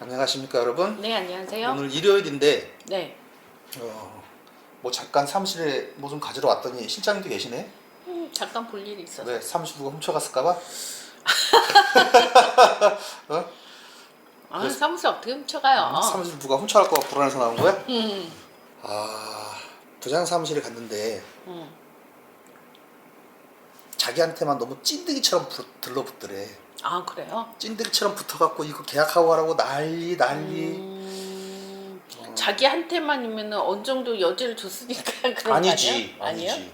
안녕하십니까 여러분? 네, 안녕하세요. 오늘 일요일인데 네. 어, 뭐 잠깐 사무실에 뭐 좀 가지러 왔더니 실장님도 계시네. 음, 잠깐 볼 일이 있어서. 왜 사무실 누가 훔쳐갔을까봐? 어? 아, 그래서- 사무실 어떻게 훔쳐가요? 사무실 누가 훔쳐갈까 봐 불안해서 나온 거야? 음, 아 부장 사무실에 갔는데 음. 자기한테만 너무 찐득이처럼 부- 들러붙더래. 아, 그래요? 찐득이처럼 붙어갖고 이거 계약하고 하라고 난리 난리. 음, 어. 자기한테만이면 어느 정도 여지를 줬으니까 그런 아니지, 거 아니에요? 아니지.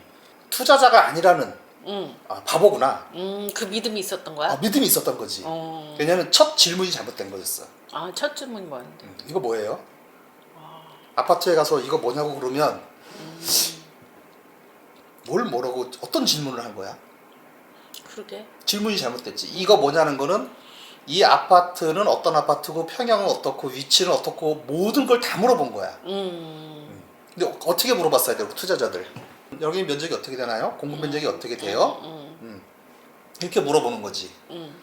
투자자가 아니라는 음, 아, 바보구나. 음, 그 믿음이 있었던 거야? 아, 믿음이 있었던 거지. 어. 왜냐면 첫 질문이 잘못된 거였어. 아, 첫 질문이 뭐였는데? 음, 이거 뭐예요? 아, 아파트에 가서 이거 뭐냐고 그러면 음, 뭘 뭐라고 어떤 질문을 한 거야? 그러게. 질문이 잘못됐지. 이거 뭐냐는 거는 이 아파트는 어떤 아파트고 평형은 어떻고 위치는 어떻고 모든 걸 다 물어본 거야. 음. 근데 어- 어떻게 물어봤어야 되고 투자자들 여기 면적이 어떻게 되나요? 공급 면적이 어떻게 돼요? 음, 음. 이렇게 물어보는 거지. 음,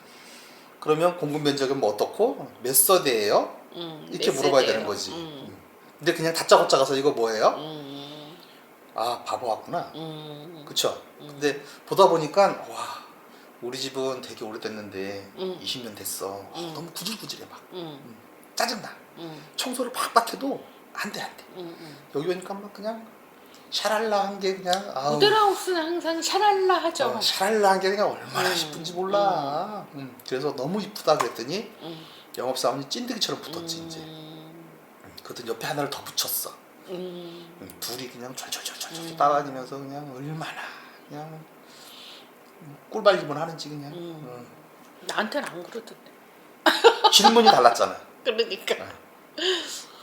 그러면 공급 면적은 뭐 어떻고 몇 서대예요? 음. 이렇게 몇 물어봐야 세대예요? 되는 거지. 음, 음. 근데 그냥 다짜고짜 가서 이거 뭐예요? 음, 아 바보 같구나. 음, 그쵸? 음. 근데 보다 보니까 와 우리 집은 되게 오래됐는데 음. 20년 됐어. 와, 음. 너무 구질구질해 막 음, 짜증나. 음, 청소를 팍팍 해도 안 돼 안돼. 음, 음. 여기 오니까 막 그냥 샤랄라 한 게 그냥 아우 모델하우스는 항상 샤랄라 하죠. 어, 샤랄라 한 게 그냥 얼마나 음. 이쁜지 몰라. 음, 그래서 너무 이쁘다 그랬더니 음. 영업사원이 찐득이처럼 붙었지 이제. 음, 그랬더니 옆에 하나를 더 붙였어. 음, 음, 둘이 그냥 철철철철 음. 따라다니면서 그냥 얼마나 그냥 꿀발림을 하는지 그냥 음. 어. 나한테는 안 그러던데. 질문이 달랐잖아. 그러니까. 네.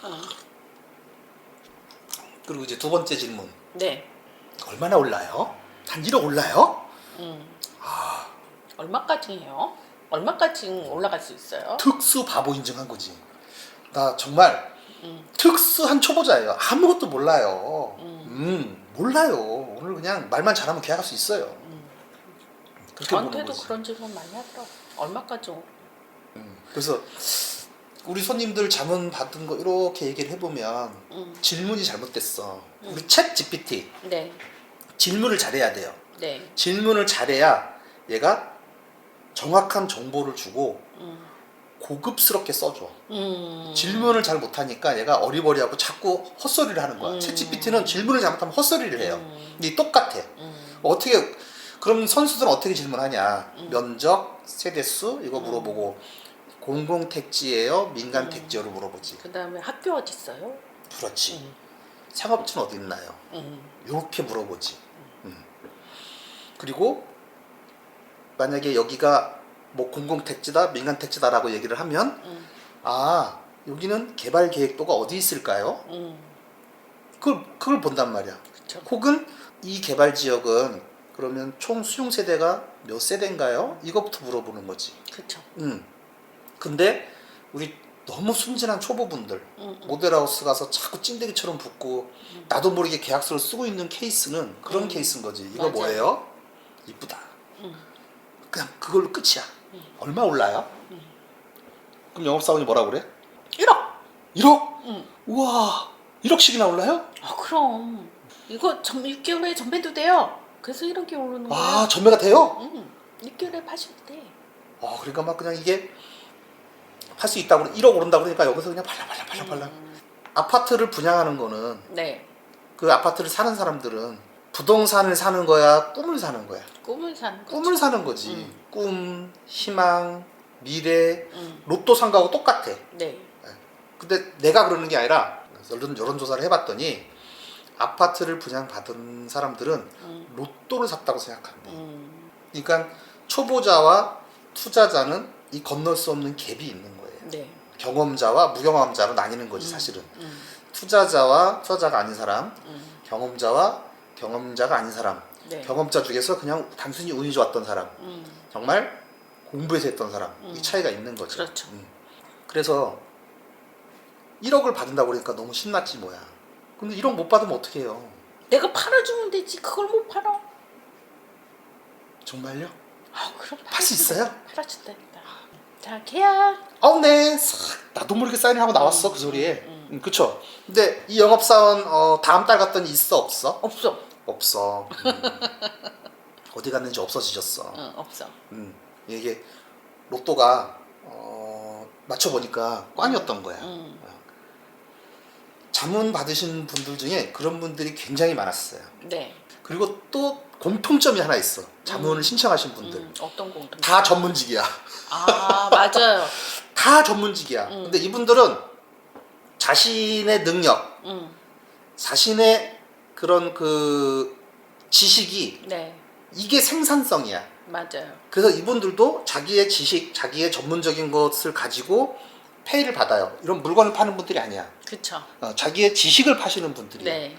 어. 그리고 이제 두 번째 질문 네. 얼마나 올라요? 한 1억 올라요? 음. 아 얼마까지 해요? 얼마까지 올라갈 수 있어요? 특수 바보 인증한 거지. 나 정말 음, 특수한 초보자예요. 아무것도 몰라요. 음. 음 몰라요. 오늘 그냥 말만 잘하면 계약할 수 있어요. 저한테도. 그런 질문 많이 하더라고. 얼마까지? 오- 음, 그래서 우리 손님들 자문 받은 거 이렇게 얘기를 해보면 음. 질문이 잘못됐어. 음. 우리 챗 GPT 네. 질문을 잘해야 돼요. 네. 질문을 잘해야 얘가 정확한 정보를 주고 음. 고급스럽게 써줘. 음. 질문을 잘 못하니까 얘가 어리버리하고 자꾸 헛소리를 하는 거야. 음. 챗 GPT는 질문을 잘못하면 헛소리를 해요. 음. 근데 똑같아. 음. 어떻게 그럼 선수들은 어떻게 질문하냐? 음. 면적, 세대수 이거 음. 물어보고 공공 택지예요, 민간 음. 택지요를 물어보지. 그다음에 학교 어디 있어요? 그렇지. 음. 상업지는 어디 있나요? 음. 이렇게 물어보지. 음. 그리고 만약에 여기가 뭐 공공 택지다, 민간 택지다라고 얘기를 하면 음. 아 여기는 개발 계획도가 어디 있을까요? 음. 그걸 그걸 본단 말이야. 그렇죠. 혹은 이 개발 지역은 그러면 총 수용 세대가 몇 세대인가요? 이것부터 물어보는 거지. 그렇죠. 음. 근데 우리 너무 순진한 초보분들 음. 음. 모델하우스 가서 자꾸 찐득이처럼 붙고 음. 나도 모르게 계약서를 쓰고 있는 케이스는 그런 음. 케이스인 거지. 이거 맞아요. 뭐예요? 이쁘다. 음. 그냥 그걸로 끝이야. 음. 얼마 올라요? 음. 그럼 영업사원이 뭐라 그래? 1억. 1억? 음. 우와 1억씩이나 올라요? 아 그럼 이거 전 6개월에 전매도 돼요. 그래서 이렇게 오르는 거야. 아 전매가 돼요? 응. 6개월에 파셔도 돼. 아 그러니까 막 그냥 이게 팔수 있다고 1억 오른다 그러니까 여기서 그냥 팔라 팔라 팔라 팔라 음. 아파트를 분양하는 거는 네. 그 아파트를 사는 사람들은 부동산을 사는 거야 꿈을 사는 거야 꿈을 사는 거죠. 꿈을 사는 거지 음. 꿈 희망 미래 음. 로또 산 거하고 똑같아 네. 근데 내가 그러는 게 아니라 여론 여론조사를 해봤더니 아파트를 분양받은 사람들은 음. 로또를 샀다고 생각한대 음. 그러니까 초보자와 투자자는 이 건널 수 없는 갭이 있는 거예요 네. 경험자와 무경험자로 나뉘는 거지 음. 사실은 음. 투자자와 투자자가 아닌 사람 음. 경험자와 경험자가 아닌 사람 네. 경험자 중에서 그냥 단순히 운이 좋았던 사람 음. 정말 공부해서 했던 사람 음. 이 차이가 있는 거죠 그렇죠. 음. 그래서 1억을 받는다고 그러니까 너무 신났지 뭐야 근데 1억 못 받으면 어떻게 해요 내가 팔아주면 되지. 그걸 못 팔아. 정말요? 아 그럼 팔 수 있어요? 팔아준다니까. 자 계약. 어, 네. 싹 나도 모르게 사인하고 나왔어 그 소리에. 음, 그쵸? 근데 이 영업사원 어, 다음 달 갔더니 있어 없어? 없어. 없어. 음. 어디 갔는지 없어지셨어. 응 없어. 음, 이게 로또가 어, 맞춰 보니까 꽝이었던 거야. 응. 자문 받으신 분들 중에 그런 분들이 굉장히 많았어요. 네. 그리고 또 공통점이 하나 있어. 자문을 신청하신 분들. 음, 어떤 공통? 다 전문직이야. 아 맞아요. 다 전문직이야. 음. 근데 이분들은 자신의 능력, 응. 자신의 그런 그 지식이 네 이게 생산성이야. 맞아요. 그래서 이분들도 자기의 지식, 자기의 전문적인 것을 가지고 페이를 받아요. 이런 물건을 파는 분들이 아니야. 그쵸. 어, 자기의 지식을 파시는 분들이야. 네.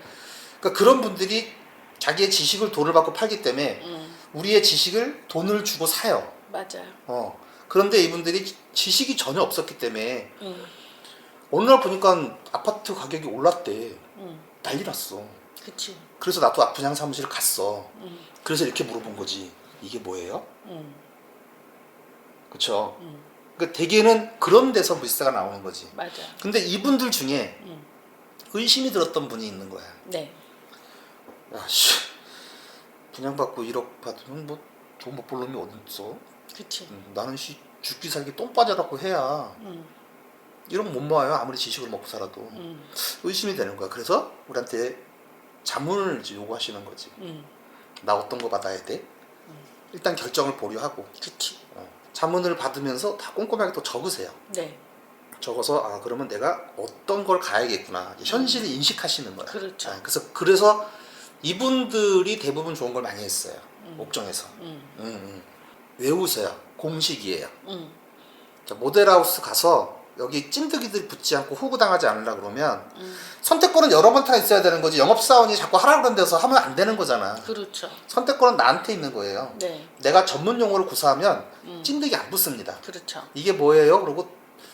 그러니까 그런 분들이 자기의 지식을 돈을 받고 팔기 때문에 응. 우리의 지식을 돈을 주고 사요. 맞아요. 어. 그런데 이분들이 지- 지식이 전혀 없었기 때문에 응. 어느 날 보니까 아파트 가격이 올랐대. 응. 난리 났어. 그치. 그래서 나도 분양 사무실 갔어. 응. 그래서 이렇게 물어본 거지. 이게 뭐예요? 응. 그쵸? 응. 그러니까 대개는 그런 데서 물세가 나오는 거지. 맞아요. 근데 이분들 중에 응. 의심이 들었던 분이 있는 거야. 네. 야, 씨. 분양받고 1억 받으면 뭐 돈 못 벌 놈이 어딨어? 그치. 음, 나는 씨 죽기 살기 똥 빠져라고 해야 응. 1억 못 모아요. 아무리 지식을 먹고 살아도. 응. 의심이 되는 거야. 그래서 우리한테 자문을 이제 요구하시는 거지. 응. 나 어떤 거 받아야 돼? 일단 결정을 보류하고 그치. 어, 자문을 받으면서 다 꼼꼼하게 또 적으세요. 네. 적어서 아 그러면 내가 어떤 걸 가야겠구나 이제 현실을 인식하시는 거야. 그렇죠. 아, 그래서 그래서 이분들이 대부분 좋은 걸 많이 했어요. 음. 옥정에서. 응. 음, 음. 외우세요. 공식이에요. 응. 자, 모델하우스 가서 여기 찐득이들 붙지 않고 호구당하지 않으려 그러면 응. 선택권은 여러 번 다 있어야 되는 거지 영업사원이 자꾸 하라 그런 데서 하면 안 되는 거잖아. 그렇죠. 선택권은 나한테 있는 거예요. 네. 내가 전문 용어를 구사하면 음. 찐득이 안 붙습니다. 그렇죠. 이게 뭐예요? 그리고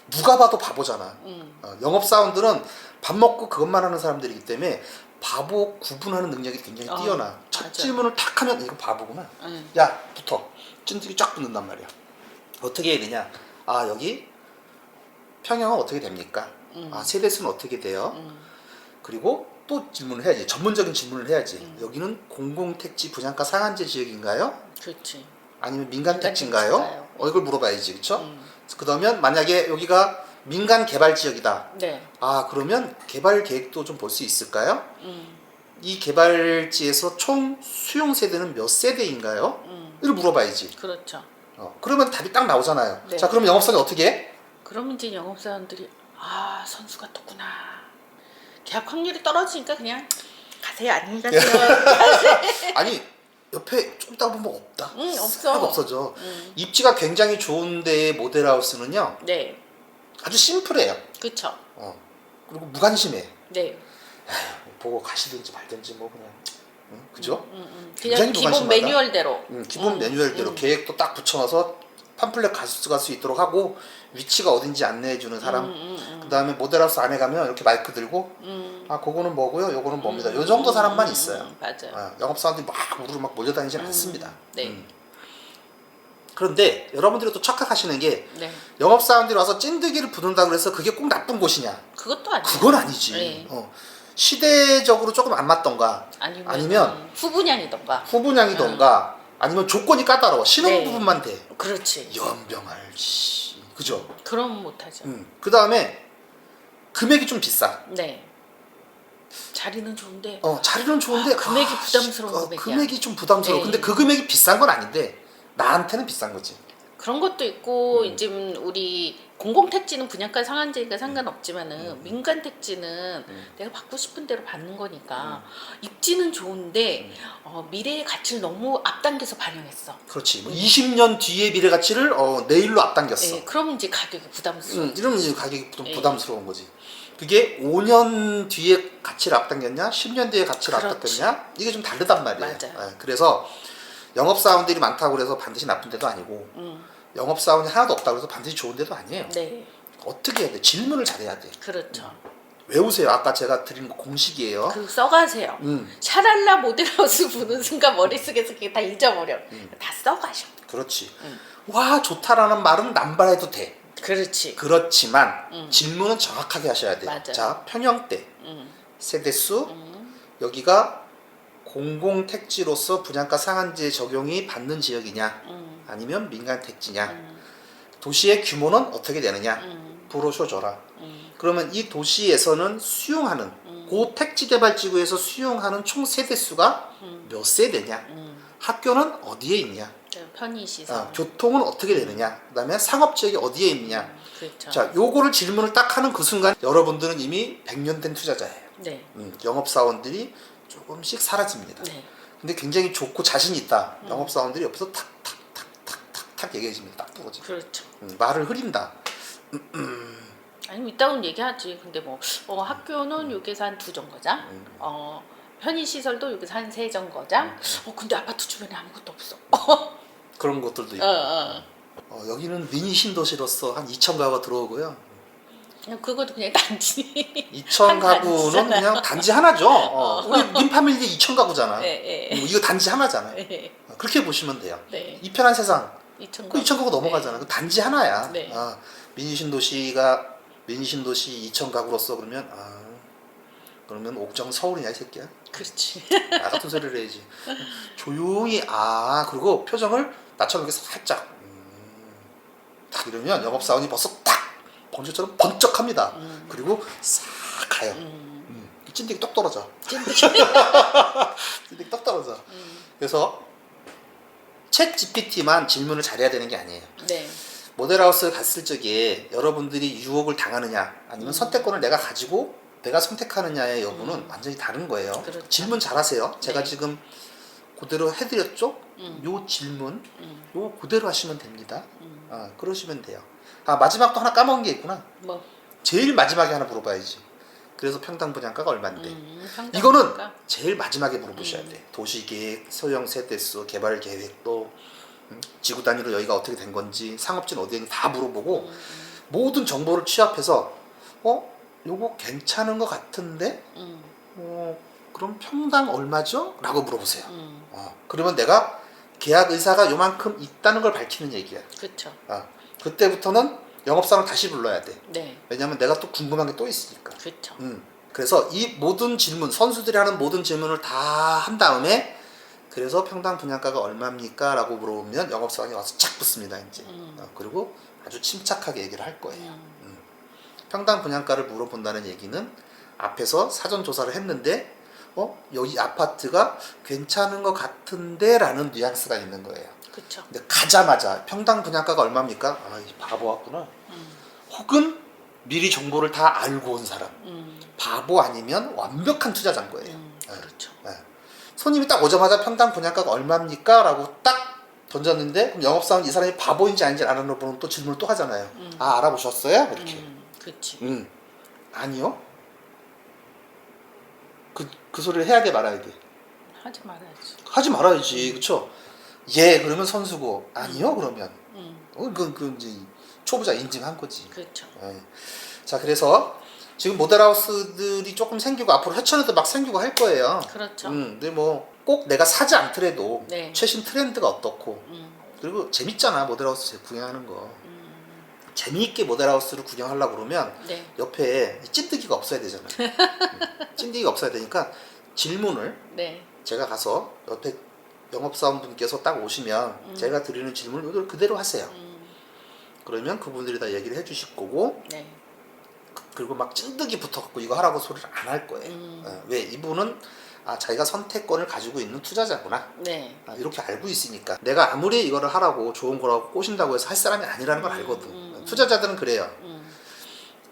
누가 봐도 바보잖아. 응. 어, 영업사원들은 밥 먹고 그것만 하는 사람들이기 때문에 바보 구분하는 능력이 굉장히 어, 뛰어나. 첫 맞아. 질문을 탁 하면 이거 바보구나. 응. 야 붙어. 찐득이 쫙 붙는단 말이야. 어떻게 해야 되냐? 아 여기 평형은 어떻게 됩니까? 음. 아 세대수는 어떻게 돼요? 응. 그리고 또 질문을 해야지. 전문적인 질문을 해야지. 음. 여기는 공공택지 분양가 상한제 지역인가요? 그렇지. 아니면 민간 민간 택지인가요? 어, 이걸 물어봐야지, 그렇죠? 응. 그러면 만약에 여기가 민간 개발 지역이다. 네. 아 그러면 개발 계획도 좀 볼 수 있을까요? 응. 이 개발지에서 총 수용 세대는 몇 세대인가요? 응. 이걸 물어봐야지. 그렇죠. 어, 그러면 답이 딱 나오잖아요. 네. 자 그럼 영업사원이 어떻게 해? 그러면 이제 영업 사원들이 아 선수가 떴구나. 계약 확률이 떨어지니까 그냥 가세요 안녕히 가세요. 아니 옆에 좀 이따 보면 없다. 응, 없어. 싹 없어져. 응. 입지가 굉장히 좋은데 모델하우스는요 네. 아주 심플해요. 그쵸. 어. 그리고 무관심해. 네. 에휴, 보고 가시든지 말든지 뭐 그냥. 응? 그죠? 응, 응. 굉장히 그냥 기본 무관심하다. 매뉴얼대로. 음, 기본 음, 매뉴얼대로 음. 계획도 딱 붙여놔서 팜플렛 가져갈 수 있도록 하고 위치가 어딘지 안내해주는 사람. 음, 음, 음. 그 다음에 모델하우스 안에 가면 이렇게 마이크 들고 음. 아 그거는 뭐고요, 요거는 뭡니다. 음, 요 정도 음, 사람만 음, 있어요. 음, 맞아요. 아, 영업사원들이 막 우르르 막 몰려다니진 음, 않습니다. 네. 음. 그런데 여러분들이 또 착각하시는 게 네. 영업 사원들이 와서 찐득이를 부른다 그래서 그게 꼭 나쁜 곳이냐? 그것도 아니에요. 그건 아니지. 네. 어. 시대적으로 조금 안 맞던가 아니면, 아니면 음, 후분양이던가. 후분양이던가 아니면 조건이 까다로워 신혼 네. 부분만 돼. 그렇지. 연병할 씨 그죠? 그럼 못하죠. 음. 그 다음에 금액이 좀 비싸. 네. 자리는 좋은데 어 자리는 좋은데 아, 금액이 아, 부담스러운 어, 금액이야. 금액이 좀 부담스러워. 네. 근데 그 금액이 비싼 건 아닌데 나한테는 비싼 거지. 그런 것도 있고 음. 이제 우리 공공 택지는 분양가 상한제니까 상관없지만은 음. 민간 택지는 음. 내가 받고 싶은 대로 받는 거니까 입지는 좋은데 음. 어, 미래의 가치를 너무 앞당겨서 반영했어. 그렇지. 뭐 20년 뒤의 미래 가치를 어, 내일로 앞당겼어. 예, 그럼 이제 가격이 부담스러워. 음, 이러면 이제 가격이 부담, 예. 부담스러운 거지. 그게 5년 뒤에 가치를 앞당겼냐, 10년 뒤에 가치를 그렇지. 앞당겼냐, 이게 좀 다르단 말이에요. 맞아요. 예, 그래서 영업사원들이 많다고 그래서 반드시 나쁜 데도 아니고, 음, 영업사원이 하나도 없다고 해서 반드시 좋은 데도 아니에요. 네, 어떻게 해야 돼? 질문을 잘해야 돼. 그렇죠. 외우세요. 아까 제가 드린 거 공식이에요. 그 써가세요. 음, 샤랄라 모델하우스 보는 순간 머릿속에서 그게 다 잊어버려. 음. 다 써가셔. 그렇지. 음. 와 좋다라는 말은 남발해도 돼. 그렇지. 그렇지만 음. 질문은 정확하게 하셔야 돼요. 맞아요. 자 평형대 음, 세대수 음, 여기가 공공 택지로서 분양가 상한제 적용이 받는 지역이냐 음, 아니면 민간 택지냐 음, 도시의 규모는 어떻게 되느냐 음, 브로셔 줘라. 음, 그러면 이 도시에서는 수용하는 음. 고 택지 개발 지구에서 수용하는 총 세대 수가 음, 몇 세대냐 음. 학교는 어디에 있냐 편의 시설. 어, 교통은 어떻게 되느냐 그다음에 상업 지역이 어디에 있냐 음, 그렇죠. 자 요거를 질문을 딱 하는 그 순간 여러분들은 이미 100년 된 투자자예요 네, 음, 영업사원들이 조금씩 사라집니다 네, 근데 굉장히 좋고 자신 있다 음. 영업 사원들이 옆에서 탁탁탁탁탁탁 얘기해줍니다 딱 부러지고 그렇죠. 음, 말을 흐린다 아니 이따금 얘기하지. 근데 뭐 어, 학교는 여기서 한 두 정거장, 음. 어 편의 시설도 여기서 한 세 정거장. 어 근데 아파트 주변에 아무것도 없어. 그런 것들도 있고 어, 어. 어, 여기는 미니 신도시로서 한 2천 가구가 들어오고요 그냥 그것도 그냥 단지. 2천 한 가구는 단지잖아요. 그냥 단지 하나죠 어, 우리 민파밀리 2천 가구잖아 네, 음, 네. 이거 단지 하나잖아요 네, 어, 그렇게 보시면 돼요 네. 이 편한 세상 이천 그 2천 가구 넘어가잖아 그 단지 하나야 네. 아, 미니 신도시가 미니 신도시 2천 가구로서 그러면 아 그러면 옥정 서울이냐 이 새끼야 그렇지. 나 같은 소리를 해야지. 조용히 아 그리고 표정을 나처럼 이렇게 살짝 음, 딱 이러면 영업사원이 벌써 딱 번개처럼 번쩍합니다. 음. 그리고 싹 가요. 음. 음, 이 찐득이 똑 떨어져. 찐득이. 찐득이 똑 떨어져. 음. 그래서 챗 GPT만 질문을 잘해야 되는 게 아니에요. 네. 모델하우스 갔을 적에 여러분들이 유혹을 당하느냐 아니면 음. 선택권을 내가 가지고 내가 선택하느냐의 여부는 음. 완전히 다른 거예요. 그렇죠. 질문 잘하세요. 제가 네. 지금 그대로 해드렸죠. 음. 요 질문 음. 요 그대로 하시면 됩니다. 음. 아 그러시면 돼요. 아 마지막도 하나 까먹은 게 있구나. 뭐. 제일 마지막에 하나 물어봐야지. 그래서 평당 분양가가 얼마인데? 음. 평당 이거는 물가? 제일 마지막에 물어보셔야 음. 돼. 도시계획, 소형 세대수, 개발 계획도 음, 지구 단위로 여기가 어떻게 된 건지, 상업지는 어디에 있는지 다 물어보고 음. 모든 정보를 취합해서 어 요거 괜찮은 것 같은데 음. 어 그럼 평당 얼마죠? 라고 물어보세요. 음. 어, 그러면 내가 계약 의사가 요만큼 있다는 걸 밝히는 얘기야. 그렇죠. 아, 그때부터는 영업사를 다시 불러야 돼. 네. 왜냐면 내가 또 궁금한 게 또 있으니까. 그렇죠. 음. 그래서 이 모든 질문, 선수들이 하는 모든 질문을 다 한 다음에 그래서 평당 분양가가 얼마입니까? 라고 물어보면 영업사원이 와서 착 붙습니다, 이제. 음. 어, 그리고 아주 침착하게 얘기를 할 거예요. 음. 평당 분양가를 물어본다는 얘기는 앞에서 사전 조사를 했는데 어 여기 아파트가 괜찮은 것 같은데 라는 뉘앙스가 있는 거예요. 그렇죠. 근데 가자마자 평당 분양가가 얼마입니까? 아 이 바보 같구나. 음. 혹은 미리 정보를 다 알고 온 사람. 음. 바보 아니면 완벽한 투자자인 거예요. 음. 네. 그렇죠. 네. 손님이 딱 오자마자 평당 분양가가 얼마입니까? 라고 딱 던졌는데 그럼 영업사원 이 사람이 바보인지 아닌지 알아보는 또 질문을 또 하잖아요. 음. 아 알아보셨어요? 이렇게. 음. 그렇지. 음. 아니요. 그, 그 소리를 해야 돼 말아야 돼. 하지 말아야지. 하지 말아야지. 그쵸? 예, 그러면 선수고. 아니요, 그러면. 음. 어, 그, 그, 이제 초보자 인증한 거지. 그렇죠. 예. 자, 그래서 지금 모델하우스들이 조금 생기고 앞으로 해천에도 막 생기고 할 거예요. 그렇죠. 음, 근데 뭐 꼭 내가 사지 않더라도 네. 최신 트렌드가 어떻고 음. 그리고 재밌잖아 모델하우스 구경하는 거 음. 재미있게 모델하우스를 구경하려고 그러면 네. 옆에 이 찐득이가 없어야 되잖아요. 음, 찐득이가 없어야 되니까 질문을 네. 제가 가서 옆에 영업사원분께서 딱 오시면 음. 제가 드리는 질문을 그대로 하세요. 음. 그러면 그분들이 다 얘기를 해주실 거고 네. 그리고 막 찐득이 붙어갖고 이거 하라고 소리를 안 할 거예요. 음. 어, 왜 이분은 아 자기가 선택권을 가지고 있는 투자자구나. 네. 아, 이렇게 알고 있으니까 내가 아무리 이거를 하라고 좋은 거라고 꼬신다고 해서 할 사람이 아니라는 걸 음, 알거든. 음, 투자자들은 그래요. 음.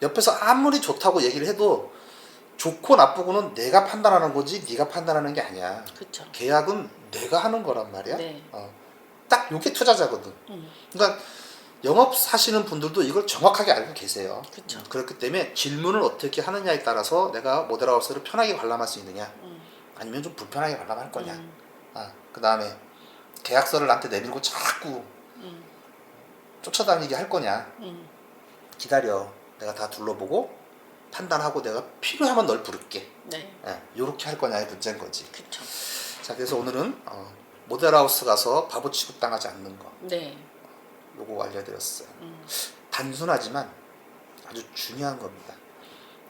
옆에서 아무리 좋다고 얘기를 해도 좋고 나쁘고는 내가 판단하는 거지 네가 판단하는 게 아니야. 그렇죠. 계약은 내가 하는 거란 말이야. 네. 어, 딱 요게 투자자거든. 음. 그러니까 영업 사시는 분들도 이걸 정확하게 알고 계세요. 그쵸. 그렇기 때문에 질문을 어떻게 하느냐에 따라서 내가 모델하우스를 편하게 관람할 수 있느냐, 음. 아니면 좀 불편하게 관람할 거냐. 음. 아, 그 다음에 계약서를 나한테 내밀고 자꾸 음. 쫓아다니게 할 거냐. 음. 기다려. 내가 다 둘러보고 판단하고 내가 필요하면 널 부를게. 네. 예, 요렇게 할 거냐의 문제인 거지. 그렇죠. 자, 그래서 오늘은 어, 모델하우스 가서 바보 취급 당하지 않는 거. 네. 요거 알려드렸어요. 음. 단순하지만 아주 중요한 겁니다.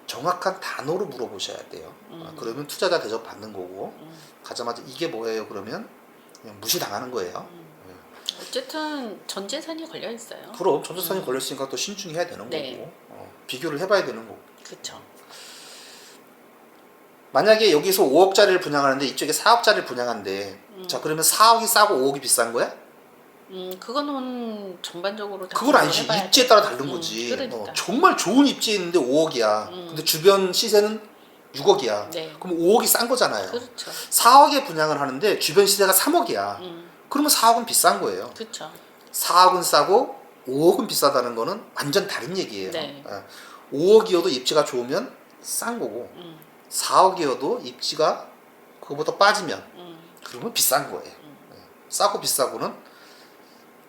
정확한 단어로 물어보셔야 돼요. 음. 아, 그러면 투자자 대접 받는 거고 음. 가자마자 이게 뭐예요? 그러면 그냥 무시당하는 거예요. 음. 어쨌든 전 재산이 걸려 있어요. 그럼 전조선이 음. 걸렸으니까 또 신중해야 되는 네. 거고 어, 비교를 해봐야 되는 거고 그렇죠. 만약에 여기서 5억짜리를 분양하는데 이쪽에 4억짜리를 분양한데 음. 자 그러면 4억이 싸고 5억이 비싼 거야? 음, 그거는 전반적으로 다 그건 아니지 해봐야 입지에 돼. 따라 다른 음, 거지 그러니까. 어, 정말 좋은 입지에 있는데 5억이야 음. 근데 주변 시세는 6억이야 네. 그럼 5억이 싼 거잖아요 그렇죠. 4억에 분양을 하는데 주변 시세가 3억이야 음, 그러면 4억은 비싼 거예요 그렇죠. 4억은 싸고 5억은 비싸다는 거는 완전 다른 얘기예요 네. 예. 5억이어도 입지가 좋으면 싼 거고 음, 4억이어도 입지가 그거보다 빠지면 음, 그러면 비싼 거예요. 음. 예. 싸고 비싸고는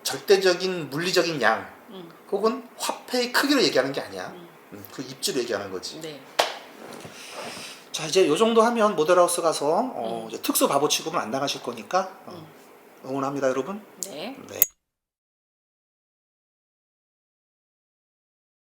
절대적인 물리적인 양 음, 혹은 화폐의 크기로 얘기하는 게 아니야. 음. 음, 그 입지로 얘기하는 거지. 네. 자 이제 요 정도 하면 모델하우스 가서 어, 음. 특수 바보 취급은 안 당하실 거니까 어, 음. 응원합니다 여러분. 네. 네.